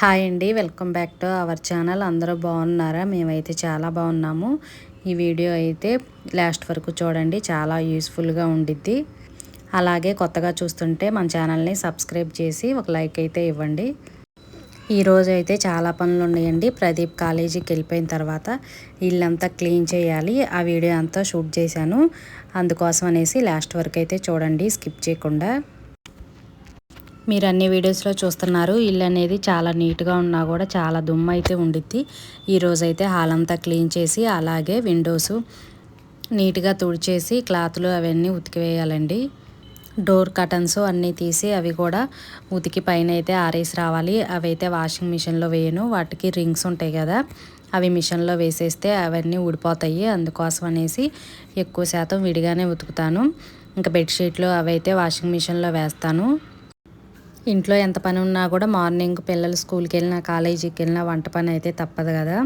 Hi అండి welcome back to our channel. అందరూ బాగున్నారా? మేమైతే చాలా బాగున్నాము. ఈ వీడియో అయితే లాస్ట్ వరకు చూడండి చాలా యూస్ఫుల్గా ఉండిద్ది. అలాగే కొత్తగా చూస్తుంటే మన ఛానల్ని సబ్స్క్రైబ్ చేసి ఒక లైక్ అయితే ఇవ్వండి. ఈరోజు అయితే చాలా పనులు ఉన్నాయండి. ప్రదీప్ కాలేజీకి వెళ్ళిపోయిన తర్వాత ఇల్లంతా క్లీన్ చేయాలి. ఆ వీడియో అంతా షూట్ చేశాను. అందుకోసం అనేసి లాస్ట్ వరకు అయితే చూడండి స్కిప్ చేయకుండా. మీరు అన్ని వీడియోస్లో చూస్తున్నారు. ఇల్లు అనేది చాలా నీట్గా ఉన్నా కూడా చాలా దుమ్ము అయితే ఉండిద్ది. ఈరోజు అయితే హాల్ అంతా క్లీన్ చేసి అలాగే విండోస్ నీట్గా తుడిచేసి క్లాత్లు అవన్నీ ఉతికివేయాలండి. డోర్ కటన్స్ అన్నీ తీసి అవి కూడా ఉతికి పైన అయితే ఆరేసి రావాలి. అవి అయితే వాషింగ్ మిషన్లో వేయను. వాటికి రింగ్స్ ఉంటాయి కదా అవి మిషన్లో వేసేస్తే అవన్నీ ఊడిపోతాయి. అందుకోసం అనేసి ఎక్కువ శాతం విడిగానే ఉతుకుతాను. ఇంకా బెడ్షీట్లు అవైతే వాషింగ్ మిషన్లో వేస్తాను. ఇంట్లో ఎంత పని ఉన్నా కూడా మార్నింగ్ పిల్లలు స్కూల్కి వెళ్ళినా కాలేజీకి వెళ్ళినా వంట పని అయితే తప్పదు కదా.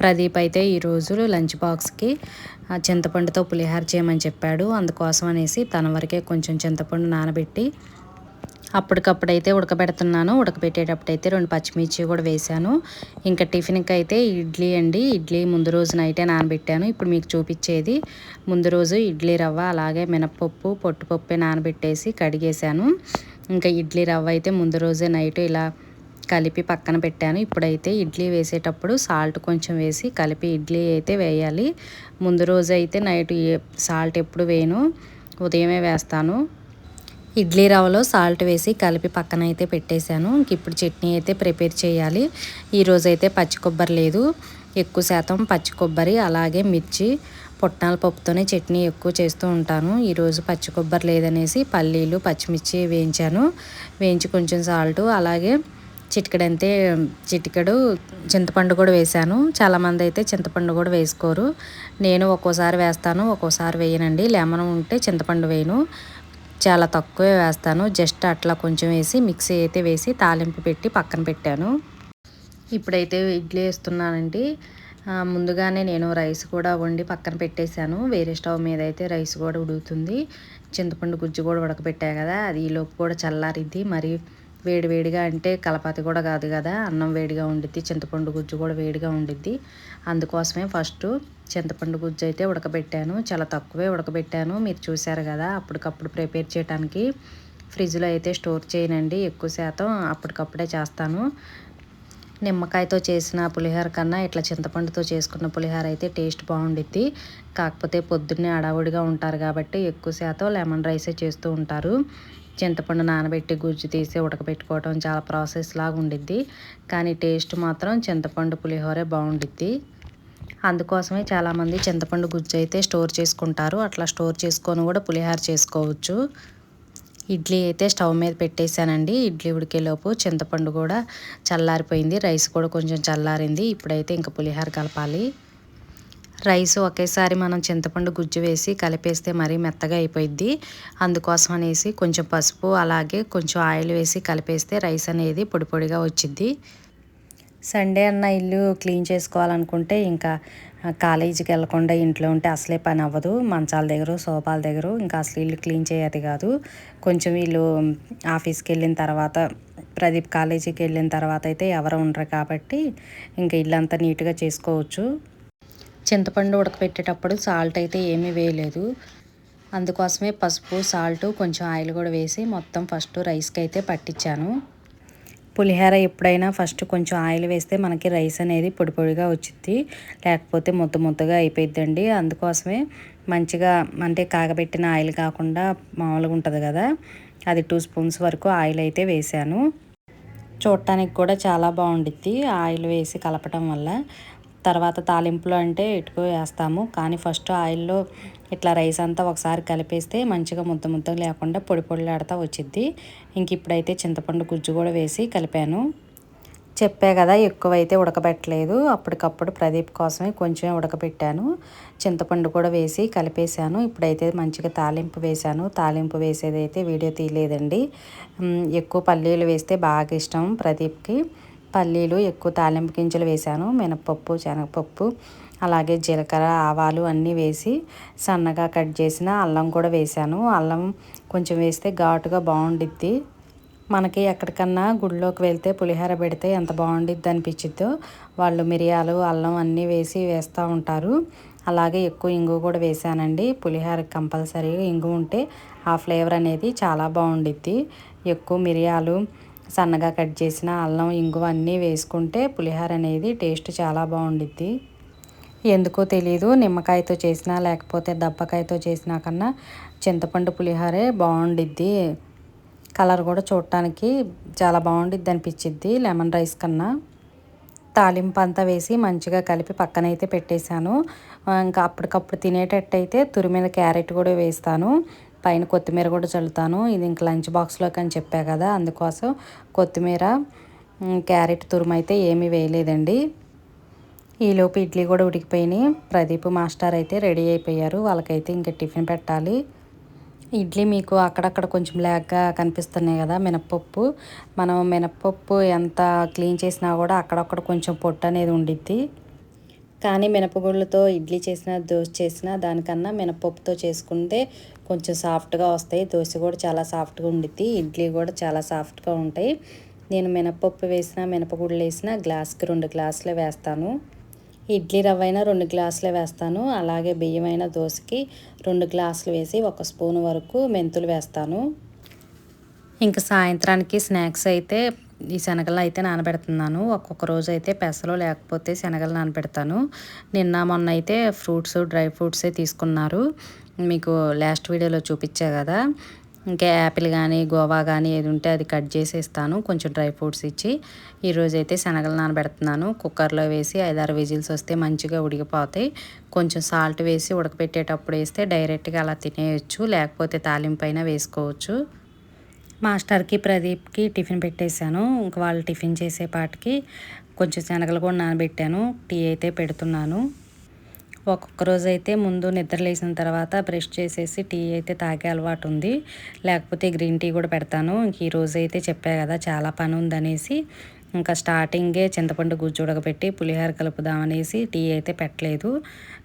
ప్రదీప్ అయితే ఈరోజు లంచ్ బాక్స్కి చింతపండుతో పులిహార చేయమని చెప్పాడు. అందుకోసం అనేసి తన వరకే కొంచెం చింతపండు నానబెట్టి అప్పటికప్పుడైతే ఉడకబెడుతున్నాను. ఉడకబెట్టేటప్పుడైతే రెండు పచ్చిమిర్చి కూడా వేశాను. ఇంకా టిఫిన్కి అయితే ఇడ్లీ అండి. ఇడ్లీ ముందు రోజు నైటే నానబెట్టాను. ఇప్పుడు మీకు చూపించేది ముందు రోజు ఇడ్లీ రవ్వ అలాగే మినప్పప్పు పొట్టుపప్పు నానబెట్టేసి కడిగేశాను. ఇంకా ఇడ్లీ రవ్వ అయితే ముందు రోజే నైట్ ఇలా కలిపి పక్కన పెట్టాను. ఇప్పుడైతే ఇడ్లీ వేసేటప్పుడు సాల్ట్ కొంచెం వేసి కలిపి ఇడ్లీ అయితే వేయాలి. ముందు రోజు అయితే నైట్ సాల్ట్ ఎప్పుడు వేయను ఉదయమే వేస్తాను. ఇడ్లీ రవ్వలో సాల్ట్ వేసి కలిపి పక్కన అయితే పెట్టేశాను. ఇప్పుడు చట్నీ అయితే ప్రిపేర్ చేయాలి. ఈరోజైతే పచ్చి కొబ్బరి లేదు. ఎక్కువ శాతం పచ్చి కొబ్బరి అలాగే మిర్చి పుట్నాల పప్పుతోనే చట్నీ ఎక్కువ చేస్తూ ఉంటాను. ఈరోజు పచ్చి కొబ్బరి లేదనేసి పల్లీలు పచ్చిమిర్చి వేయించాను. వేయించి కొంచెం సాల్ట్ అలాగే చిటికడంతే చిటికడు చింతపండు కూడా వేశాను. చాలామంది అయితే చింతపండు కూడా వేసుకోరు. నేను ఒక్కోసారి వేస్తాను ఒక్కోసారి వేయనండి. లెమన్ ఉంటే చింతపండు వేయను. చాలా తక్కువే వేస్తాను. జస్ట్ అట్లా కొంచెం వేసి మిక్సీ అయితే వేసి తాలింపు పెట్టి పక్కన పెట్టాను. ఇప్పుడైతే ఇడ్లీ వేస్తున్నానండి. ముందుగానే నేను రైస్ కూడా వండి పక్కన పెట్టేశాను. వేరే స్టవ్ మీద అయితే రైస్ కూడా ఉడుకుతుంది. చింతపండు గుజ్జు కూడా ఉడకబెట్టా కదా అది ఈలోపు కూడా చల్లారిద్ది. మరి వేడి వేడిగా అంటే కలపాతి కూడా కాదు కదా అన్నం వేడిగా ఉండిద్ది చింతపండు గుజ్జు కూడా వేడిగా ఉండిద్ది. అందుకోసమే ఫస్ట్ చింతపండు గుజ్జు అయితే ఉడకబెట్టాను. చాలా తక్కువే ఉడకబెట్టాను. మీరు చూసారు కదా అప్పటికప్పుడు ప్రిపేర్ చేయడానికి ఫ్రిడ్జ్లో అయితే స్టోర్ చేయనండి ఎక్కువ శాతం అప్పటికప్పుడే చేస్తాను. నిమ్మకాయతో చేసిన పులిహోర కన్నా ఇట్లా చింతపండుతో చేసుకున్న పులిహోర అయితే టేస్ట్ బాగుండిద్ది. కాకపోతే పొద్దున్నే అడావుడిగా ఉంటారు కాబట్టి ఎక్కువ శాతం లెమన్ రైసే చేస్తూ ఉంటారు. చింతపండు నానబెట్టి గుజ్జు తీసి ఉడకబెట్టుకోవడం చాలా ప్రాసెస్ లాగా ఉండిద్ది. కానీ టేస్ట్ మాత్రం చింతపండు పులిహోరే బాగుండిద్ది. అందుకోసమే చాలామంది చింతపండు గుజ్జు అయితే స్టోర్ చేసుకుంటారు. అట్లా స్టోర్ చేసుకొని కూడా పులిహోర చేసుకోవచ్చు. ఇడ్లీ అయితే స్టవ్ మీద పెట్టేశానండి. ఇడ్లీ ఉడికేలోపు చింతపండు కూడా చల్లారిపోయింది. రైస్ కూడా కొంచెం చల్లారింది. ఇప్పుడైతే ఇంకా పులిహోర కలపాలి. రైస్ ఒకేసారి మనం చింతపండు గుజ్జు వేసి కలిపేస్తే మరీ మెత్తగా అయిపోయిద్ది. అందుకోసం అనేసి కొంచెం పసుపు అలాగే కొంచెం ఆయిల్ వేసి కలిపేస్తే రైస్ అనేది పొడి పొడిగా వచ్చింది సండే అన్న ఇల్లు క్లీన్ చేసుకోవాలనుకుంటే ఇంకా కాలేజీకి వెళ్ళకుండా ఇంట్లో ఉంటే అసలే పని అవ్వదు. మంచాల దగ్గర సోఫాల దగ్గర ఇంకా అసలు ఇల్లు క్లీన్ చేయదు కాదు. కొంచెం వీళ్ళు ఆఫీస్కి వెళ్ళిన తర్వాత ప్రదీప్ కాలేజీకి వెళ్ళిన తర్వాత అయితే ఎవరు ఉండరు కాబట్టి ఇంకా ఇల్లంతా నీట్గా చేసుకోవచ్చు. చింతపండు ఉడకపెట్టేటప్పుడు సాల్ట్ అయితే ఏమీ వేయలేదు. అందుకోసమే పసుపు సాల్ట్ కొంచెం ఆయిల్ కూడా వేసి మొత్తం ఫస్ట్ రైస్కి అయితే పట్టించాను. పులిహోర ఎప్పుడైనా ఫస్ట్ కొంచెం ఆయిల్ వేస్తే మనకి రైస్ అనేది పొడి పొడిగా వచ్చింది లేకపోతే ముద్ద ముద్దగా అయిపోయిద్దండి. అందుకోసమే మంచిగా అంటే కాగబెట్టిన ఆయిల్ కాకుండా మామూలుగా ఉంటుంది కదా అది టూ స్పూన్స్ వరకు ఆయిల్ అయితే వేసాను. చూడటానికి కూడా చాలా బాగుండిద్ది ఆయిల్ వేసి కలపటం వల్ల. తర్వాత తాలింపులో అంటే ఇటుకు వేస్తాము. కానీ ఫస్ట్ ఆయిల్లో ఇట్లా రైస్ అంతా ఒకసారి కలిపేస్తే మంచిగా ముద్ద ముద్ద లేకుండా పొడి పొడిలాడుతూ వచ్చిద్ది. ఇంక ఇప్పుడైతే చింతపండు గుజ్జు కూడా వేసి కలిపాను. చెప్పే కదా ఎక్కువైతే ఉడకబెట్టలేదు. అప్పటికప్పుడు ప్రదీప్ కోసమే కొంచెమే ఉడకబెట్టాను. చింతపండు కూడా వేసి కలిపేశాను. ఇప్పుడైతే మంచిగా తాలింపు వేశాను. తాలింపు వేసేది అయితే వీడియో తీయలేదండి. ఎక్కువ పల్లీలు వేస్తే బాగా ఇష్టం ప్రదీప్కి. పల్లీలు ఎక్కువ తాలింపు గింజలు వేశాను మినపప్పు శనగపప్పు అలాగే జీలకర్ర ఆవాలు అన్నీ వేసి సన్నగా కట్ చేసిన అల్లం కూడా వేశాను. అల్లం కొంచెం వేస్తే ఘాటుగా బాగుండిద్ది. మనకి ఎక్కడికన్నా గుడిలోకి వెళ్తే పులిహోర పెడితే ఎంత బాగుండిద్ది అనిపించిద్దో వాళ్ళు మిరియాలు అల్లం అన్నీ వేసి వేస్తూ ఉంటారు. అలాగే ఎక్కువ ఇంగు కూడా వేసానండి పులిహోర కంపల్సరీగా ఇంగు ఉంటే ఆ ఫ్లేవర్ అనేది చాలా బాగుండిద్ది. ఎక్కువ మిరియాలు సన్నగా కట్ చేసిన అల్లం ఇంగువ అన్నీ వేసుకుంటే పులిహోర అనేది టేస్ట్ చాలా బాగుండిద్ది. ఎందుకో తెలియదు నిమ్మకాయతో చేసినా లేకపోతే దబ్బకాయతో చేసినా కన్నా చింతపండు పులిహోరే బాగుండిద్ది. కలర్ కూడా చూడటానికి చాలా బాగుండిద్ది అనిపించిద్ది లెమన్ రైస్ కన్నా. తాలింపు అంతా వేసి మంచిగా కలిపి పక్కనైతే పెట్టేశాను. ఇంకా అప్పటికప్పుడు తినేటట్టయితే తురిమిన క్యారెట్ కూడా వేస్తాను. పైన కొత్తిమీర కూడా చల్లుతాను. ఇది ఇంకా లంచ్ బాక్స్లోకి అని చెప్పా కదా అందుకోసం కొత్తిమీర క్యారెట్ తురుము అయితే ఏమీ వేయలేదండి. ఈలోపు ఇడ్లీ కూడా ఉడికిపోయినాయి. ప్రదీప్ మాస్టర్ అయితే రెడీ అయిపోయారు. వాళ్ళకైతే ఇంకా టిఫిన్ పెట్టాలి. ఇడ్లీ మీకు అక్కడక్కడ కొంచెం బ్లాక్గా కనిపిస్తున్నాయి కదా మినప్పప్పు. మనం మినప్పప్పు ఎంత క్లీన్ చేసినా కూడా అక్కడక్కడ కొంచెం పొట్టు అనేది ఉండిద్ది. కానీ మినపగుళ్ళతో ఇడ్లీ చేసిన దోశ చేసిన దానికన్నా మినపప్పుతో చేసుకుంటే కొంచెం సాఫ్ట్గా వస్తాయి. దోశ కూడా చాలా సాఫ్ట్గా ఉండిద్ది. ఇడ్లీ కూడా చాలా సాఫ్ట్గా ఉంటాయి. నేను మినపప్పు వేసిన మినపగుళ్ళు వేసిన గ్లాస్కి రెండు గ్లాసులే వేస్తాను. ఇడ్లీ రవ్వ అయినా రెండు గ్లాసులే వేస్తాను. అలాగే బియ్యమైన దోశకి రెండు గ్లాసులు వేసి ఒక స్పూన్ వరకు మెంతులు వేస్తాను. ఇంకా సాయంత్రానికి స్నాక్స్ అయితే ఈ శనగలు అయితే నానబెడుతున్నాను. ఒక్కొక్క రోజు అయితే పెసలు లేకపోతే శనగలు నానబెడతాను. నిన్న మొన్న అయితే ఫ్రూట్స్ డ్రై ఫ్రూట్సే తీసుకున్నారు. మీకు లాస్ట్ వీడియోలో చూపించా కదా. ఇంకా యాపిల్ కానీ గోవా కానీ ఏది ఉంటే అది కట్ చేసి ఇస్తాను కొంచెం డ్రై ఫ్రూట్స్ ఇచ్చి ఈరోజు అయితే శనగలు నానబెడుతున్నాను. కుక్కర్లో వేసి ఐదారు విజిల్స్ వస్తే మంచిగా ఉడికిపోతాయి. కొంచెం సాల్ట్ వేసి ఉడకపెట్టేటప్పుడు వేస్తే డైరెక్ట్గా అలా తినేయచ్చు. లేకపోతే తాలింపైన వేసుకోవచ్చు. మాస్టర్కి ప్రదీప్కి టిఫిన్ పెట్టేశాను. ఇంకా వాళ్ళు టిఫిన్ చేసేపాటికి కొంచెం శనగలు కూడా నానబెట్టాను. టీ అయితే పెడుతున్నాను. ఒక్కొక్క రోజు అయితే ముందు నిద్ర లేచిన తర్వాత బ్రష్ చేసేసి టీ అయితే తాగే అలవాటు ఉంది. లేకపోతే గ్రీన్ టీ కూడా పెడతాను. ఇంక ఈ రోజు అయితే చెప్పా కదా చాలా పని ఉందనేసి ఇంకా స్టార్టింగే చింతపండు గుజ్జు ఉడకబెట్టి పులిహోర కలుపుదామనేసి టీ అయితే పెట్టలేదు.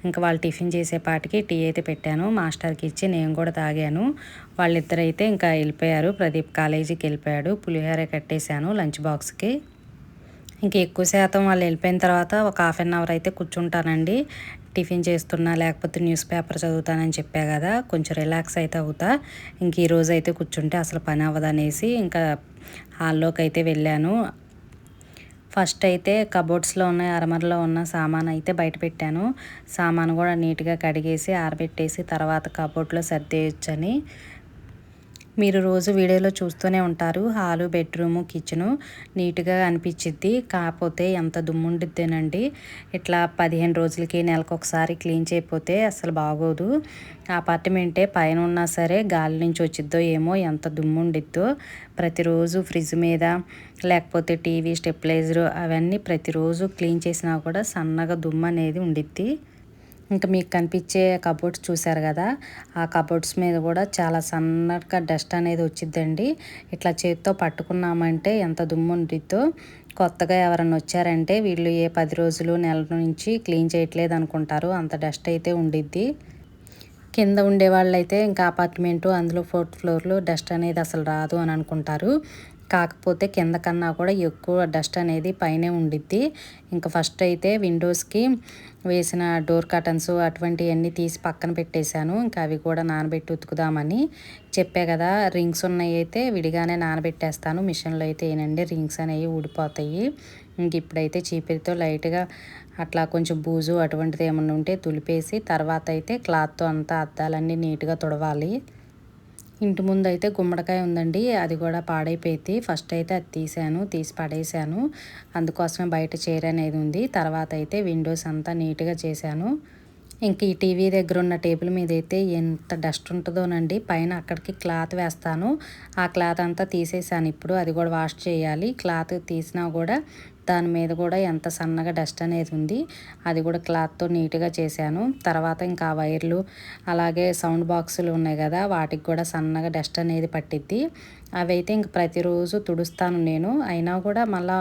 ఇంకా వాళ్ళు టిఫిన్ చేసేపాటికి టీ అయితే పెట్టాను. మాస్టర్కి ఇచ్చి నేను కూడా తాగాను. వాళ్ళిద్దరైతే ఇంకా వెళ్ళిపోయారు. ప్రదీప్ కాలేజీకి వెళ్ళిపోయాడు. పులిహోర కట్టేశాను లంచ్ బాక్స్కి. ఇంక ఎక్కువ శాతం వాళ్ళు వెళ్ళిపోయిన తర్వాత ఒక హాఫ్ అన్ అవర్ అయితే కూర్చుంటానండి. టిఫిన్ చేస్తున్నా లేకపోతే న్యూస్ పేపర్ చదువుతానని చెప్పా కదా కొంచెం రిలాక్స్ అయితే అవుతా. ఇంక ఈరోజు అయితే కూర్చుంటే అసలు పని అవ్వదనేసి ఇంకా హాల్లోకి అయితే వెళ్ళాను. ఫస్ట్ అయితే కబోర్డ్స్లో ఉన్న అరమరలో ఉన్న సామాన్ అయితే బయట పెట్టాను. సామాను కూడా నీట్గా కడిగేసి ఆరబెట్టేసి తర్వాత కబోర్డ్లో సర్దేయచ్చని. మీరు రోజు వీడియోలో చూస్తూనే ఉంటారు. హాలు బెడ్రూము కిచెను నీట్గా అనిపించిద్ది కాకపోతే ఎంత దుమ్ముండిద్దేనండి. ఇట్లా పదిహేను రోజులకి నెలకు ఒకసారి క్లీన్ చేయకపోతే అసలు బాగోదు. అపార్ట్మెంటే పైన ఉన్నా సరే గాలి నుంచి వచ్చిద్దో ఏమో ఎంత దుమ్ముండిద్దో. ప్రతిరోజు ఫ్రిడ్జ్ మీద లేకపోతే టీవీ స్టెప్లైజరు అవన్నీ ప్రతిరోజు క్లీన్ చేసినా కూడా సన్నగా దుమ్ము అనేది ఉండిద్ది. ఇంకా మీకు కనిపించే కబోర్డ్స్ చూసారు కదా ఆ కబోర్డ్స్ మీద కూడా చాలా సన్నగా డస్ట్ అనేది వచ్చిద్దండి. ఇట్లా చేతితో పట్టుకున్నామంటే ఎంత దుమ్ము ఉండిద్దో. కొత్తగా ఎవరైనా వచ్చారంటే వీళ్ళు ఏ పది రోజులు నెల నుంచి క్లీన్ చేయట్లేదు అనుకుంటారు. అంత డస్ట్ అయితే ఉండిద్ది. కింద ఉండే వాళ్ళైతే ఇంకా అపార్ట్మెంటు అందులో ఫోర్త్ ఫ్లోర్లో డస్ట్ అనేది అసలు రాదు అని అనుకుంటారు. కాకపోతే కింద కన్నా కూడా ఎక్కువ డస్ట్ అనేది పైనే ఉండిద్ది. ఇంకా ఫస్ట్ అయితే విండోస్కి వేసిన డోర్ కర్టన్స్ అటువంటివన్నీ తీసి పక్కన పెట్టేశాను. ఇంకా అవి కూడా నానబెట్టి ఉతుకుదామని చెప్పే కదా రింగ్స్ ఉన్నాయి అయితే విడిగానే నానబెట్టేస్తాను. మిషన్లో అయితే ఏనండి రింగ్స్ అనేవి ఊడిపోతాయి. ఇంక ఇప్పుడైతే చీపిరితో లైట్గా అట్లా కొంచెం బూజు అటువంటిది ఏమన్నా ఉంటే తులిపేసి తర్వాత అయితే క్లాత్తో అంతా అద్దాలన్నీ నీట్గా తుడవాలి. ఇంటి ముందు అయితే గుమ్మడికాయ ఉందండి. అది కూడా పాడైపోయింది. ఫస్ట్ అయితే అది తీసాను తీసి పడేసాను. అందుకోసమే బయట చీర అనేది ఉంది. తర్వాత అయితే విండోస్ అంతా నీట్గా చేశాను. ఇంక ఈ టీవీ దగ్గర ఉన్న టేబుల్ మీద అయితే ఎంత డస్ట్ ఉంటుందోనండి. పైన అక్కడికి క్లాత్ వేస్తాను. ఆ క్లాత్ అంతా తీసేసాను. ఇప్పుడు అది కూడా వాష్ చేయాలి. క్లాత్ తీసినా కూడా దాని మీద కూడా ఎంత సన్నగా డస్ట్ అనేది ఉంది అది కూడా క్లాత్తో నీట్గా చేశాను. తర్వాత ఇంకా వైర్లు అలాగే సౌండ్ బాక్సులు ఉన్నాయి కదా వాటికి కూడా సన్నగా డస్ట్ అనేది పట్టిద్ది. అవి అయితే ఇంక ప్రతిరోజు తుడుస్తాను నేను. అయినా కూడా మళ్ళీ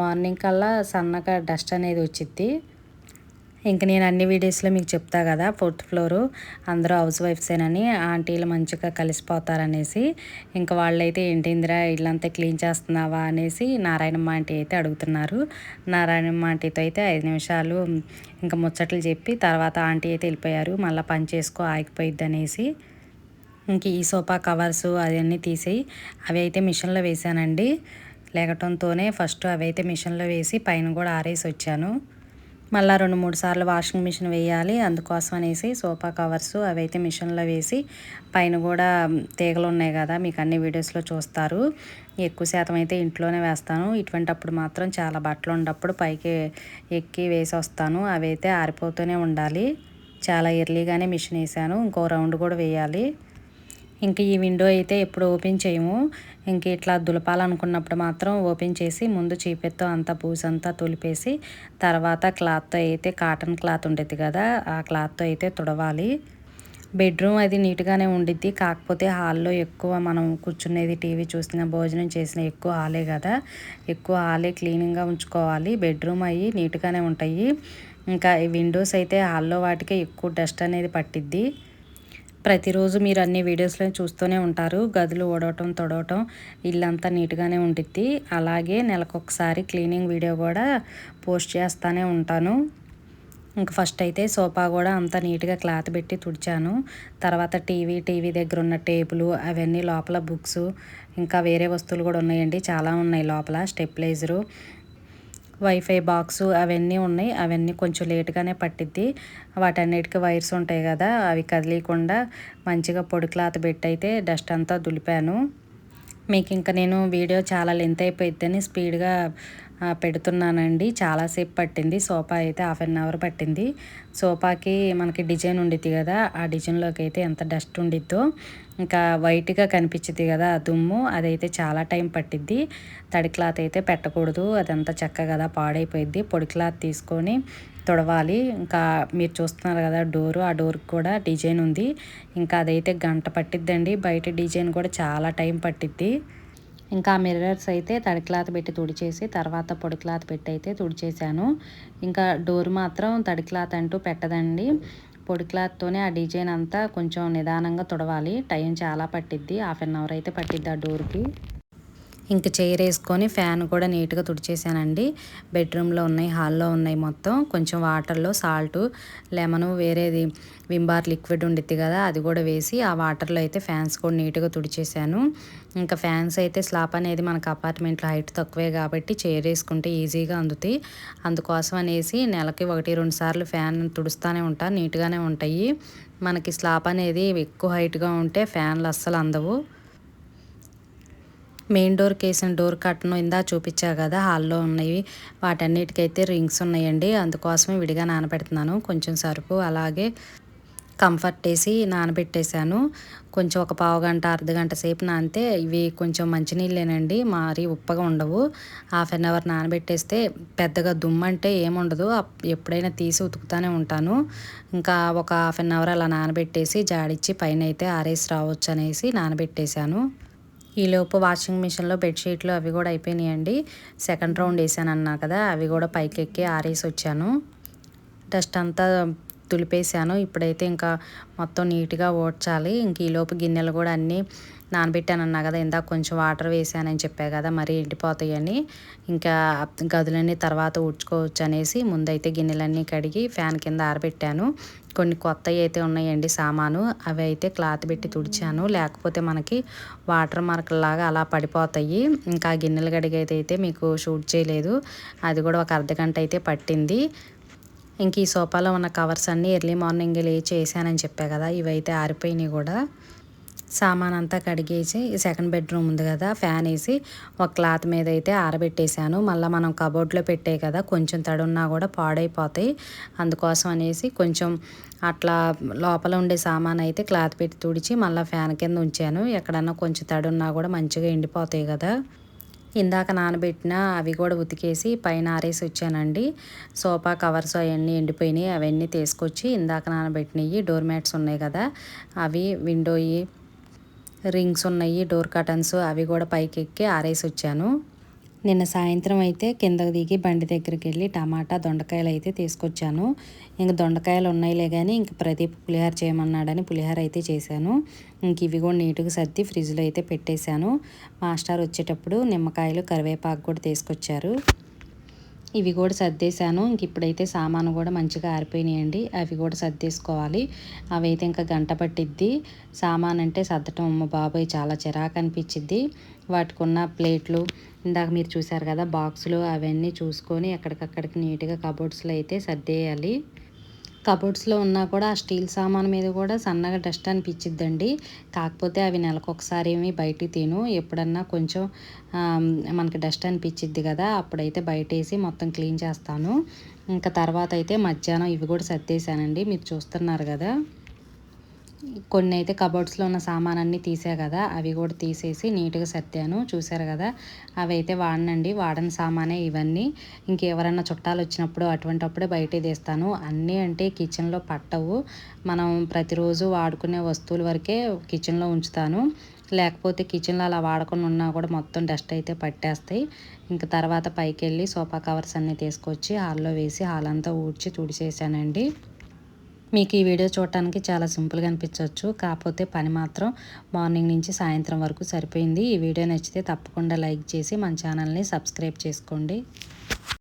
మార్నింగ్ కల్లా సన్నగా డస్ట్ అనేది వచ్చిద్ది. ఇంక నేను అన్ని వీడియోస్లో మీకు చెప్తా కదా ఫోర్త్ ఫ్లోరు. అందరూ హౌస్ వైఫ్సేనని ఆంటీలు మంచిగా కలిసిపోతారనేసి ఇంకా వాళ్ళైతే ఏంటిందిరా ఇల్లంతా క్లీన్ చేస్తున్నావా అనేసి నారాయణమ్మ ఆంటీ అయితే అడుగుతున్నారు. నారాయణమ్మ ఆంటీతో అయితే ఐదు నిమిషాలు ఇంకా ముచ్చట్లు చెప్పి తర్వాత ఆంటీ అయితే వెళ్ళిపోయారు. మళ్ళీ పని చేసుకో ఆగిపోయిద్ది అనేసి. ఇంక ఈ సోఫా కవర్స్ అవన్నీ తీసేయి. అవి అయితే మిషన్లో వేసానండి లేకటంతోనే ఫస్ట్ అవి అయితే మిషన్లో వేసి పైన కూడా ఆరేసి వచ్చాను. మళ్ళీ రెండు మూడు సార్లు వాషింగ్ మిషన్ వేయాలి అందుకోసం అనేసి సోఫా కవర్స్ అవైతే మిషన్లో వేసి పైన కూడా తీగలు ఉన్నాయి కదా మీకు అన్ని వీడియోస్లో చూస్తారు. ఎక్కువ శాతం అయితే ఇంట్లోనే వేస్తాను. ఇటువంటప్పుడు మాత్రం చాలా బట్టలు ఉన్నప్పుడు పైకి ఎక్కి వేసి వస్తాను. అవైతే ఆరిపోతూనే ఉండాలి. చాలా ఎర్లీగానే మిషన్ వేసాను. ఇంకో రౌండ్ కూడా వేయాలి. ఇంకా ఈ విండో అయితే ఎప్పుడు ఓపెన్ చేయము. ఇంక ఇట్లా దులపాలనుకున్నప్పుడు మాత్రం ఓపెన్ చేసి ముందు చీపెత్తో అంతా పూసంతా తులిపేసి తర్వాత క్లాత్తో అయితే కాటన్ క్లాత్ ఉండేది కదా ఆ క్లాత్తో అయితే తుడవాలి. బెడ్రూమ్ అది నీట్గానే ఉండిద్ది. కాకపోతే హాల్లో ఎక్కువ మనం కూర్చునేది టీవీ చూసిన భోజనం చేసిన ఎక్కువ హాలే కదా. ఎక్కువ హాలే క్లీనింగ్గా ఉంచుకోవాలి. బెడ్రూమ్ అవి నీట్గానే ఉంటాయి. ఇంకా ఈ విండోస్ అయితే హాల్లో వాటికే ఎక్కువ డస్ట్ అనేది పట్టిద్ది. ప్రతిరోజు మీరు అన్ని వీడియోస్లో చూస్తూనే ఉంటారు. గదులు ఓడవటం తొడవటం ఇల్లంతా నీట్గానే ఉంటుంది అలాగే నెలకొకసారి క్లీనింగ్ వీడియో కూడా పోస్ట్ చేస్తూనే ఉంటాను. ఇంకా ఫస్ట్ అయితే సోఫా కూడా అంత నీట్గా క్లాత్ పెట్టి తుడిచాను. తర్వాత టీవీ టీవీ దగ్గర ఉన్న టేబులు అవన్నీ లోపల బుక్స్ ఇంకా వేరే వస్తువులు కూడా ఉన్నాయండి. చాలా ఉన్నాయి లోపల స్టెప్లైజరు. వైఫై బాక్స్ అవన్నీ ఉన్నాయి. అవన్నీ కొంచెం లేట్గానే పట్టిద్ది. వాటన్నిటికి వైర్స్ ఉంటాయి కదా అవి కదిలీకుండా మంచిగా పొడి క్లాత్ పెట్టయితే డస్ట్ అంతా దులిపాను. మీకు ఇంకా నేను వీడియో చాలా లెంత్ అయిపోయిద్దని స్పీడ్గా పెడుతున్నానండి. చాలాసేపు పట్టింది. సోఫా అయితే హాఫ్ అన్ అవర్ పట్టింది. సోఫాకి మనకి డిజైన్ ఉండిద్ది కదా ఆ డిజైన్లోకి అయితే ఎంత డస్ట్ ఉండిద్దో ఇంకా వైట్గా కనిపించింది కదా ఆ దుమ్ము అదైతే చాలా టైం పట్టిద్ది. తడి క్లాత్ అయితే పెట్టకూడదు. అదంతా చెక్క కదా పాడైపోయింది పొడి క్లాత్ తీసుకొని తొడవాలి. ఇంకా మీరు చూస్తున్నారు కదా డోరు ఆ డోర్కి కూడా డిజైన్ ఉంది. ఇంకా అదైతే గంట పట్టిద్దండి. బయట డిజైన్ కూడా చాలా టైం పట్టిద్ది. ఇంకా మిర్రర్స్ అయితే తడి క్లాత్ పెట్టి తుడిచేసి తర్వాత పొడి క్లాత్ పెట్టి అయితే తుడిచేసాను ఇంకా డోర్ మాత్రం తడి క్లాత్ అంటూ పెట్టదండి. పొడి క్లాత్తోనే ఆ డిజైన్ అంతా కొంచెం నిదానంగా తుడవాలి. టైం చాలా పట్టిద్ది. హాఫ్ అన్ అవర్ అయితే పట్టిద్ది ఆ డోర్కి. ఇంక చైర్ వేసుకొని ఫ్యాన్ కూడా నీట్గా తుడిచేసానండి. బెడ్రూమ్లో ఉన్నాయి హాల్లో ఉన్నాయి మొత్తం. కొంచెం వాటర్లో సాల్ట్ లెమన్ వేరేది వింబార్ లిక్విడ్ ఉండిద్ది కదా అది కూడా వేసి ఆ వాటర్లో అయితే ఫ్యాన్స్ కూడా నీట్గా తుడిచేసాను. ఇంకా ఫ్యాన్స్ అయితే స్లాప్ అనేది మనకు అపార్ట్మెంట్లో హైట్ తక్కువే కాబట్టి చైర్ వేసుకుంటే ఈజీగా అందుతాయి. అందుకోసం అనేసి నెలకి ఒకటి రెండు సార్లు ఫ్యాన్ తుడుస్తూనే ఉంటాను నీట్గానే ఉంటాయి. మనకి స్లాప్ అనేది ఎక్కువ హైట్గా ఉంటే ఫ్యాన్లు అస్సలు అందవు. మెయిన్ డోర్కి వేసిన డోర్ కట్టను ఇందా చూపించా కదా హాల్లో ఉన్నవి. వాటన్నిటికైతే రింగ్స్ ఉన్నాయండి. అందుకోసమే విడిగా నానబెడుతున్నాను. కొంచెం సరుపు అలాగే కంఫర్ట్ వేసి నానబెట్టేశాను. కొంచెం ఒక పావు గంట అర్ధ గంట సేపు నానితే ఇవి కొంచెం మంచినీళ్ళేనండి. మరి ఉప్పగా ఉండవు. హాఫ్ అన్ అవర్ నానబెట్టేస్తే పెద్దగా దుమ్ము అంటే ఏముండదు ఎప్పుడైనా తీసి ఉతుకుతూనే ఉంటాను. ఇంకా ఒక హాఫ్ అన్ అవర్ అలా నానబెట్టేసి జాడిచ్చి పైన అయితే ఆరేసి రావచ్చు అనేసి నానబెట్టేశాను. ఈలోపు వాషింగ్ మిషన్లో బెడ్షీట్లు అవి కూడా అయిపోయినాయండి. సెకండ్ రౌండ్ వేసాను అన్నా కదా అవి కూడా పైకి ఎక్కి ఆరేసి వచ్చాను డస్ట్ అంతా తులిపేసాను. ఇప్పుడైతే ఇంకా మొత్తం నీట్గా ఓడ్చాలి. ఇంక ఈలోపు గిన్నెలు కూడా అన్నీ నానబెట్టాను అన్నా కదా ఇందాక కొంచెం వాటర్ వేసానని చెప్పా కదా మరి ఎండిపోతాయని. ఇంకా గదులన్నీ తర్వాత ఉడ్చుకోవచ్చు అనేసి ముందైతే గిన్నెలన్నీ కడిగి ఫ్యాన్ కింద ఆరబెట్టాను. కొన్ని కొత్తవి అయితే ఉన్నాయండి సామాను అవి అయితే క్లాత్ పెట్టి తుడిచాను. లేకపోతే మనకి వాటర్ మార్కులాగా అలా పడిపోతాయి. ఇంకా గిన్నెలు అయితే మీకు షూట్ చేయలేదు. అది కూడా ఒక అర్ధ గంట అయితే పట్టింది. ఇంక ఈ సోఫాలో ఉన్న కవర్స్ అన్నీ ఎర్లీ మార్నింగ్ లేచి వేసానని చెప్పా కదా ఇవైతే ఆరిపోయినాయి కూడా. సామాన్ అంతా కడిగేసి సెకండ్ బెడ్రూమ్ ఉంది కదా ఫ్యాన్ వేసి ఒక క్లాత్ మీద అయితే ఆరబెట్టేశాను. మళ్ళీ మనం కబోర్డ్లో పెట్టే కదా కొంచెం తడున్నా కూడా పాడైపోతాయి. అందుకోసం అనేసి కొంచెం అట్లా లోపల ఉండే సామాన్ అయితే క్లాత్ పెట్టి తుడిచి మళ్ళీ ఫ్యాన్ కింద ఉంచాను. ఎక్కడన్నా కొంచెం తడున్నా కూడా మంచిగా ఎండిపోతాయి కదా. ఇందాక నానబెట్టిన అవి కూడా ఉతికేసి పైన ఆరేసి వచ్చానండి. సోఫా కవర్స్ అవన్నీ ఎండిపోయినాయి అవన్నీ తీసుకొచ్చి ఇందాక నానబెట్టినవి డోర్ మ్యాట్స్ ఉన్నాయి కదా అవి విండోయి రింగ్స్ ఉన్నాయి డోర్ కటన్స్ అవి కూడా పైకి ఎక్కి ఆరేసి వచ్చాను నిన్న సాయంత్రం అయితే కిందకు దిగి బండి దగ్గరికి వెళ్ళి టమాటా దొండకాయలు అయితే తీసుకొచ్చాను. ఇంక దొండకాయలు ఉన్నాయిలే కానీ ఇంక ప్రదీప్ పులిహార చేయమన్నాడని పులిహార అయితే చేశాను. ఇంక ఇవి కూడా నీట్గా సర్ది ఫ్రిడ్జ్లో అయితే పెట్టేశాను. మాస్టర్ వచ్చేటప్పుడు నిమ్మకాయలు కరివేపాకు కూడా తీసుకొచ్చారు. ఇవి కూడా సర్దేశాను. ఇంక ఇప్పుడైతే సామాను కూడా మంచిగా ఆరిపోయినాయండి. అవి కూడా సర్దేసుకోవాలి. అవి అయితే ఇంకా గంట పట్టిద్ది. సామాన్ అంటే సర్దటం అమ్మ బాబాయ్ చాలా చిరాకు అనిపించిద్ది. వాటికున్న ప్లేట్లు ఇందాక మీరు చూసారు కదా బాక్సులు అవన్నీ చూసుకొని ఎక్కడికక్కడికి నీట్గా కబోర్డ్స్లో అయితే సర్దేయాలి. కబోర్డ్స్లో ఉన్నా కూడా ఆ స్టీల్ సామాన్ మీద కూడా సన్నగా డస్ట్ అనిపించిద్దండి కాకపోతే అవి నెలకు ఒకసారి ఏమి బయటికి తిను. ఎప్పుడన్నా కొంచెం మనకి డస్ట్ అనిపించిద్ది కదా అప్పుడైతే బయట వేసి మొత్తం క్లీన్ చేస్తాను. ఇంకా తర్వాత అయితే మధ్యాహ్నం ఇవి కూడా సర్దేశానండి. మీరు చూస్తున్నారు కదా. కొన్ని అయితే కబోర్డ్స్లో ఉన్న సామాన్ అన్నీ తీసా కదా అవి కూడా తీసేసి నీట్గా సర్దాను. చూసారు కదా అవి అయితే వాడనండి. వాడని సామానే ఇవన్నీ. ఇంకెవరన్నా చుట్టాలు వచ్చినప్పుడు అటువంటప్పుడే బయట తీస్తాను. అన్నీ అంటే కిచెన్లో పట్టవు. మనం ప్రతిరోజు వాడుకునే వస్తువుల వరకే కిచెన్లో ఉంచుతాను. లేకపోతే కిచెన్లో అలా వాడకుండా ఉన్నా కూడా మొత్తం డస్ట్ అయితే పట్టేస్తాయి. ఇంకా తర్వాత పైకి వెళ్ళి సోఫా కవర్స్ అన్నీ తీసుకొచ్చి హాల్లో వేసి హాల్ అంతా ఊడ్చి తుడిచేసానండి. మీకు ఈ వీడియో చూడటానికి చాలా సింపుల్గా అనిపించవచ్చు. కాకపోతే పని మాత్రం మార్నింగ్ నుంచి సాయంత్రం వరకు సరిపోయింది. ఈ వీడియో నచ్చితే తప్పకుండా లైక్ చేసి మన ఛానల్ని సబ్స్క్రైబ్ చేసుకోండి.